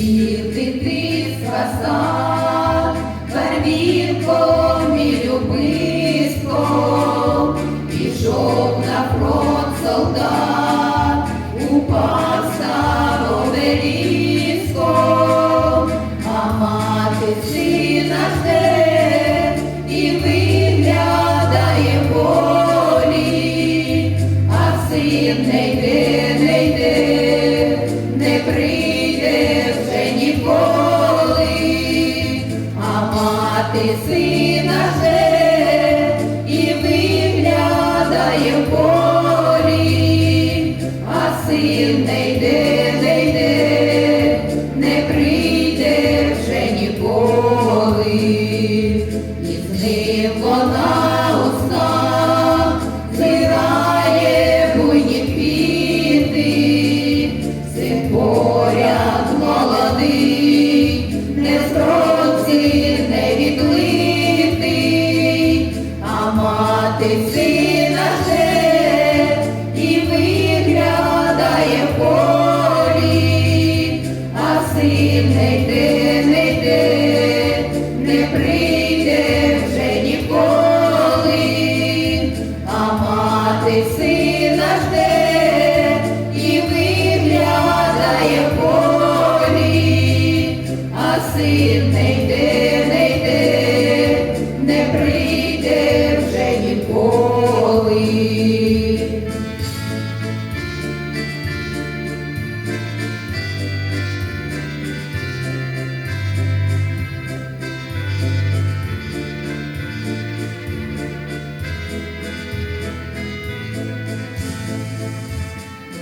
Діти мати сина же и виглядає в полі, а син не йде. Максим, не йди, не йди, не прийде вже ніколи.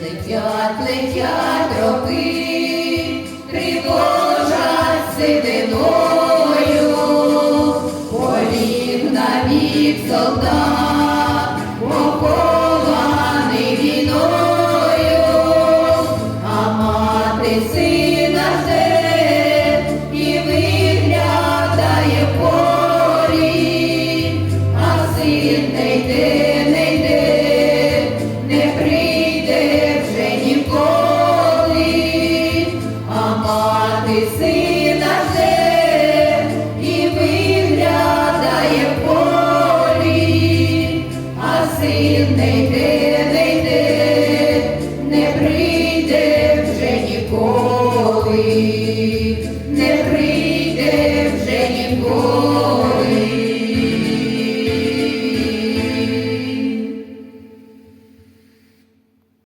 Летять, летять роки, тривоги. Покований віною, а мати си. seen they